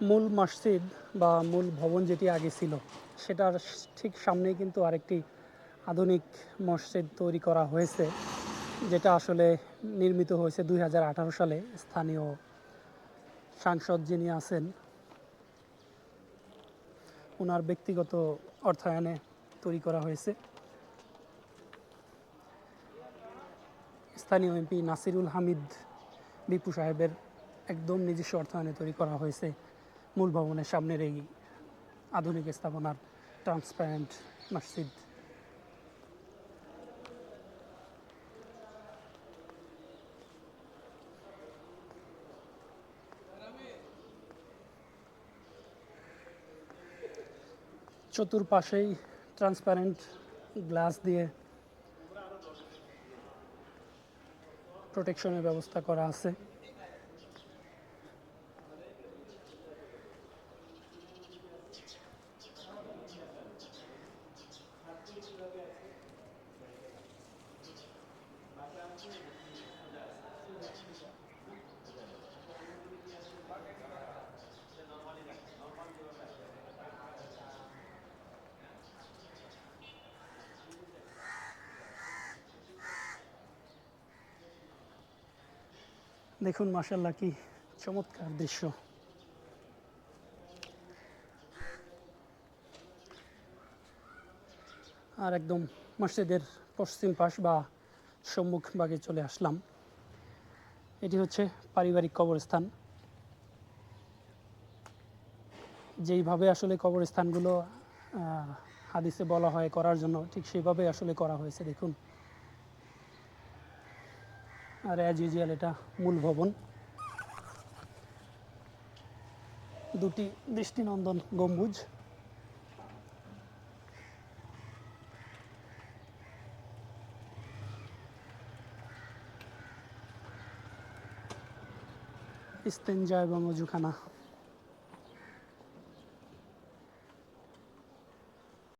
মূল মসজিদ বা মূল ভবন যেটি আগে ছিল, সেটার ঠিক সামনেই কিন্তু আরেকটি আধুনিক মসজিদ তৈরি করা হয়েছে, যেটা আসলে নির্মিত হয়েছে দুই হাজার আঠারো সালে। স্থানীয় সাংসদ যিনি আছেন ওনার ব্যক্তিগত অর্থায়নে তৈরি করা হয়েছে। স্থানীয় এমপি নাসিরুল হামিদ বিপু সাহেবের একদম নিজস্ব অর্থায়নে তৈরি করা হয়েছে। মূল ভবনের সামনের এই আধুনিক স্থাপনার ট্রান্সপারেন্ট মসজিদ। চতুর্পাশেই ট্রান্সপারেন্ট গ্লাস দিয়ে প্রোটেকশনের ব্যবস্থা করা আছে। দেখুন মাসাল্লাহ কি চমৎকার দৃশ্য। আর একদম মসজিদের পশ্চিম পাশ বা সম্মুখ ভাগে চলে আসলাম। এটি হচ্ছে পারিবারিক কবরস্থান। যেইভাবে আসলে কবরস্থানগুলো হাদিসে বলা হয় করার জন্য, ঠিক সেইভাবে আসলে করা হয়েছে, দেখুন। আর অ্যাজ ইউজুয়াল এটা মূল ভবন। দুটি দৃষ্টিনন্দন গম্বুজ। ইস্তেঞ্জা এবং অজুখানা